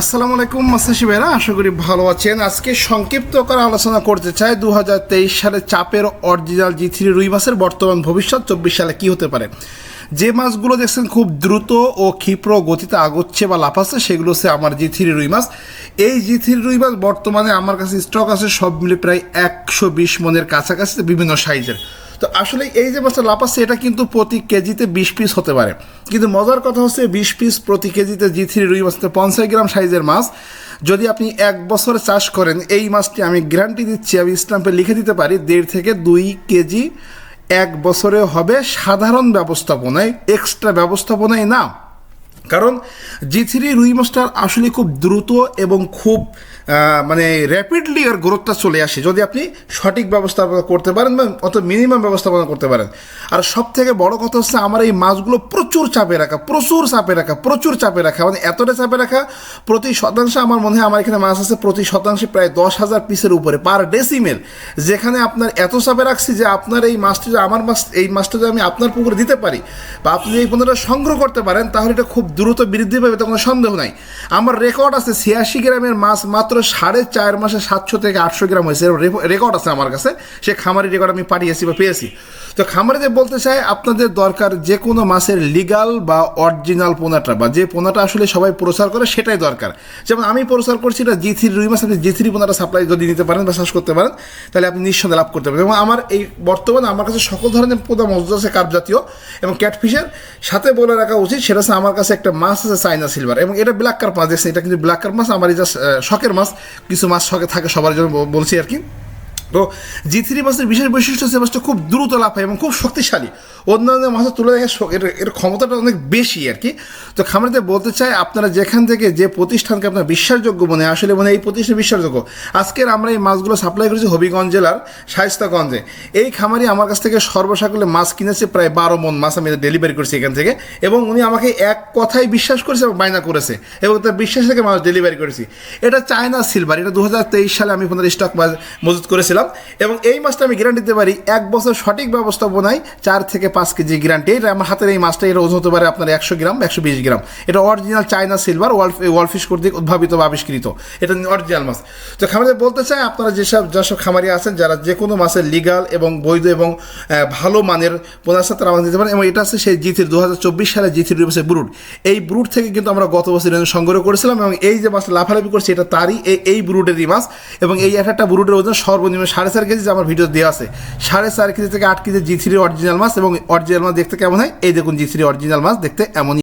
আসসালামু আলাইকুম মাসাশি ভাইরা, আশা করি ভালো আছেন। আজকে সংক্ষিপ্ত করে আলোচনা করতে চাই দু হাজার তেইশ সালে চাপের অরিজিনাল জি থ্রি রুই মাছের বর্তমান ভবিষ্যৎ, চব্বিশ সালে কি হতে পারে? যে মাছগুলো দেখছেন খুব দ্রুত ও ক্ষিপ্র গতিতে আগচ্ছে বা লাফাচ্ছে, সেগুলো হচ্ছে আমার জি থ্রি রুই মাছ। এই জি থ্রি রুই মাছ বর্তমানে আমার কাছে স্টক আছে সব মিলে প্রায় একশো বিশ মনের কাছাকাছি, বিভিন্ন সাইজের তো আসলে এই যে মাছটা লাপাচ্ছে এটা কিন্তু প্রতি কেজিতে বিশ পিস হতে পারে। কিন্তু মজার কথা হচ্ছে, বিশ পিস প্রতি কেজিতে জি থ্রি রুই মাছতে পঞ্চাশ গ্রাম সাইজের মাছ। যদি আপনি এক বছর চাষ করেন, এই মাছটি আমি গ্যারান্টি দিচ্ছি, আমি স্ট্যাম্পে লিখে দিতে পারি, দেড় থেকে দুই কেজি এক বছরে হবে সাধারণ ব্যবস্থাপনায়, এক্সট্রা ব্যবস্থাপনায় না। কারণ জি থ্রি রুই মাছটার আসলে খুব দ্রুত এবং খুব মানে র্যাপিডলি এর গ্রোথটা চলে আসে। যদি আপনি সঠিক ব্যবস্থাপনা করতে পারেন বা অত মিনিমাম ব্যবস্থাপনা করতে পারেন। আর সব থেকে বড় কথা হচ্ছে আমার এই মাছগুলো প্রচুর চাপে রাখা, প্রচুর চাপে রাখা, প্রচুর চাপে রাখা। মানে এতটা চাপে রাখা, প্রতি শতাংশে আমার মনে হয় আমার এখানে মাছ আছে প্রতি শতাংশে প্রায় দশ হাজার পিসের উপরে পার ডেসিমেল যেখানে আপনার এত চাপে রাখছি যে আপনার এই মাছটি যদি আমার মাছ, এই মাছটা যদি আমি আপনার পুকুরে দিতে পারি বা আপনি এই পণ্যটা সংগ্রহ করতে পারেন, তাহলে এটা খুব দ্রুত বৃদ্ধি পাবে তো কোনো সন্দেহ নাই। আমার রেকর্ড আছে ছিয়াশি গ্রামের মাছ মাত্র সাড়ে চার মাসে সাতশো থেকে আটশো গ্রাম হয়েছে। রেকর্ড আছে আমার কাছে। সে খামারি রেকর্ড আমি পাঠিয়েছি বা পেয়েছি। তো খামারিদের বলতে চাই, আপনাদের দরকার যে কোনো মাছের লিগাল বা অরিজিনাল পোনাটা বা যে পোনাটা আসলে সবাই প্রচার করে সেটাই দরকার। যেমন আমি প্রচার করছি এটা জি থ্রি রুই মাছ, আপনি জি থ্রি পোনাটা সাপ্লাই যদি নিতে পারেন বা চাষ করতে পারেন, তাহলে আপনি নিঃসন্দেহে লাভ করতে পারেন এবং আমার এই বর্তমানে আমার কাছে সকল ধরনের পোনা মজুদ আছে, কার্প জাতীয় এবং ক্যাটফিশের সাথে বলে রাখা উচিত, সেটা হচ্ছে আমার কাছে একটা মাছ আছে চাইনা সিলভার এবং এটা ব্ল্যাক কার্প মাছ, দেখছেন? এটা কিন্তু ব্ল্যাক কার্প মাছ আমার জাস্ট শখের মাছ। কিছু মাছ শখে থাকে সবার জন্য বলছি আর কি। তো জি থ্রি মাছের বিশেষ বৈশিষ্ট্য হচ্ছে মাছটা খুব দ্রুত লাফায় এবং খুব শক্তিশালী। অন্যান্য মাছের তুলনায় এর এর ক্ষমতাটা অনেক বেশি আর কি। তো খামারিতে বলতে চাই আপনারা যেখান থেকে যে প্রতিষ্ঠানকে আপনার বিশ্বাসযোগ্য মনে হয়, আসলে মনে এই প্রতিষ্ঠান বিশ্বাসযোগ্য। আজকের আমরা এই মাছগুলো সাপ্লাই করেছি হবিগঞ্জ জেলার শায়স্তাগঞ্জে। এই খামারি আমার কাছ থেকে সর্বসাকুল্যে মাছ কিনেছে প্রায় বারো মন মাছ আমি ডেলিভারি করেছি এখান থেকে এবং উনি আমাকে এক কথাই বিশ্বাস করেছে এবং বায়না করেছে এবং তার বিশ্বাস থেকে মাছ ডেলিভারি করেছি। এটা চায়না সিলভার এটা দু হাজার তেইশ সালে আমি আপনাদের স্টক মজুত করেছিলাম। এবং এই মাছটা আমি গ্যারান্টি দিতে পারি এক বছর সঠিক ব্যবস্থাপনায় চার থেকে পাঁচ কেজি গ্যারান্টি এটা আমার হাতের এই মাছটা এটা ওজন হতে পারে আপনার একশো গ্রাম, একশো বিশ গ্রাম। এটা অরিজিনাল চায়না সিলভার ওয়াল ওয়ালফিশ কর্তৃক উদ্ভাবিত বা আবিষ্কৃত। এটা অরিজিনাল মাছ। তো খামারে বলতে চাই, আপনারা যেসব যেসব খামারি আছেন, যারা যে কোনো মাছের লিগাল এবং বৈধ এবং ভালো মানের পোনার সাথে আমাদের দিতে পারেন এবং এটা আছে সেই জিথির দু হাজার চব্বিশ সালে জিথির মাছের ব্রুড এই ব্রুড থেকে কিন্তু আমরা গত বছর সংগ্রহ করেছিলাম এবং এই যে মাছ লাফালাফি করছে, এটা তারই এই ব্রুডেরই মাছ এবং এই এক একটা ব্রুডের ওজন সর্বনিম্ন সাড়ে চার কেজি আমার ভিডিও দেওয়া আছে, সাড়ে চার কেজি থেকে আট কেজি জি থ্রি অরিজিনাল মাছ এবং অরিজিনাল মাছ দেখতে কেমন হয়? এই দেখুন জি থ্রি অরিজিনাল মাছ দেখতে এমনই